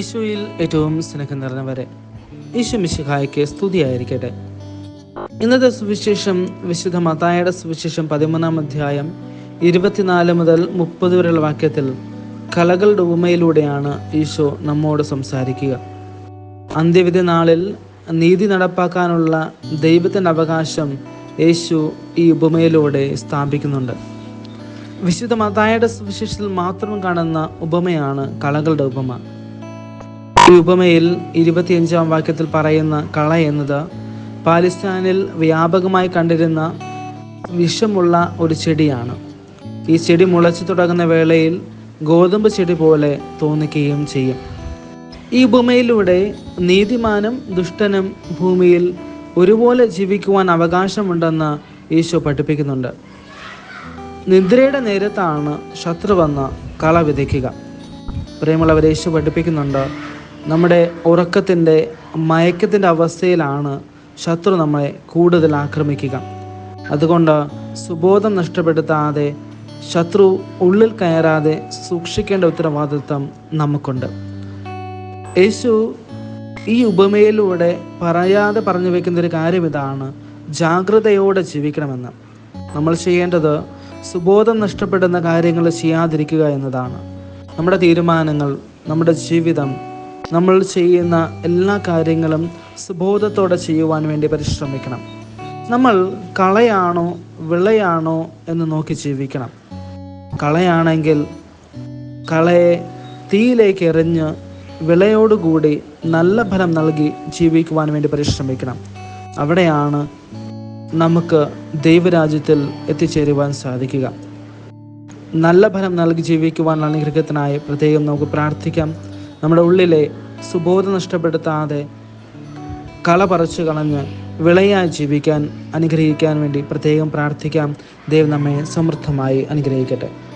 ഈശോയിൽ ഏറ്റവും സ്നേഹം നിറഞ്ഞവരെ ഈശോ മിശിഹായ്ക്ക് സ്തുതിയായിരിക്കട്ടെ. ഇന്നത്തെ സുവിശേഷം വിശുദ്ധ മതായുടെ സുവിശേഷം പതിമൂന്നാം അധ്യായം ഇരുപത്തിനാല് മുതൽ മുപ്പത് വരെയുള്ള വാക്യത്തിൽ കലകളുടെ ഉപമയിലൂടെയാണ് ഈശോ നമ്മോട് സംസാരിക്കുക. അന്ത്യവിധി നാളിൽ നീതി നടപ്പാക്കാനുള്ള ദൈവത്തിന്റെ അവകാശം യേശു ഈ ഉപമയിലൂടെ സ്ഥാപിക്കുന്നുണ്ട്. വിശുദ്ധ മതായുടെ സുവിശേഷത്തിൽ മാത്രം കാണുന്ന ഉപമയാണ് കളകളുടെ ഉപമ. ഈ ഉപമയിൽ ഇരുപത്തിയഞ്ചാം വാക്യത്തിൽ പറയുന്ന കള എന്നത് പാലിസ്ഥാനിൽ വ്യാപകമായി കണ്ടിരുന്ന വിഷമുള്ള ഒരു ചെടിയാണ്. ഈ ചെടി മുളച്ചു തുടങ്ങുന്ന വേളയിൽ ഗോതമ്പ് ചെടി പോലെ തോന്നിക്കുകയും ചെയ്യും. ഈ ഉപമയിലൂടെ നീതിമാനും ദുഷ്ടനും ഭൂമിയിൽ ഒരുപോലെ ജീവിക്കുവാൻ അവകാശമുണ്ടെന്ന് ഈശോ പഠിപ്പിക്കുന്നുണ്ട്. നിദ്രയുടെ നേരത്താണ് ശത്രു വന്ന് കള വിതയ്ക്കുക. പ്രേമുള്ളവരെ യേശു പഠിപ്പിക്കുന്നുണ്ട് നമ്മുടെ ഉറക്കത്തിന്റെ മയക്കത്തിന്റെ അവസ്ഥയിലാണ് ശത്രു നമ്മളെ കൂടുതൽ ആക്രമിക്കുക. അതുകൊണ്ട് സുബോധം നഷ്ടപ്പെടുത്താതെ ശത്രു ഉള്ളിൽ കയറാതെ സൂക്ഷിക്കേണ്ട ഉത്തരവാദിത്വം നമുക്കുണ്ട്. യേശു ഈ ഉപമയിലൂടെ പറയാതെ പറഞ്ഞു വെക്കുന്ന ഒരു കാര്യം ഇതാണ് ജാഗ്രതയോടെ ജീവിക്കണമെന്ന്. നമ്മൾ ചെയ്യേണ്ടത് സുബോധം നഷ്ടപ്പെടുന്ന കാര്യങ്ങൾ ചെയ്യാതിരിക്കുക എന്നതാണ്. നമ്മുടെ തീരുമാനങ്ങൾ നമ്മുടെ ജീവിതം നമ്മൾ ചെയ്യുന്ന എല്ലാ കാര്യങ്ങളും സുബോധത്തോടെ ചെയ്യുവാൻ വേണ്ടി പരിശ്രമിക്കണം. നമ്മൾ കളയാണോ വിളയാണോ എന്ന് നോക്കി ജീവിക്കണം. കളയാണെങ്കിൽ കളയെ തീയിലേക്ക് എറിഞ്ഞ് വിളയോടുകൂടി നല്ല ഫലം നൽകി ജീവിക്കുവാൻ വേണ്ടി പരിശ്രമിക്കണം. അവിടെയാണ് നമുക്ക് ദൈവരാജ്യത്തിൽ എത്തിച്ചേരുവാൻ സാധിക്കുക. നല്ല ഫലം നൽകി ജീവിക്കുവാനുള്ള അനുഗ്രഹത്തിനായി പ്രത്യേകം നമുക്ക് പ്രാർത്ഥിക്കാം. നമ്മുടെ ഉള്ളിലെ സുബോധം നഷ്ടപ്പെടുത്താതെ കള പറിച്ചു കളഞ്ഞ് വിളയായി ജീവിക്കാൻ അനുഗ്രഹിക്കാൻ വേണ്ടി പ്രത്യേകം പ്രാർത്ഥിക്കാം. ദൈവം നമ്മെ സമൃദ്ധമായി അനുഗ്രഹിക്കട്ടെ.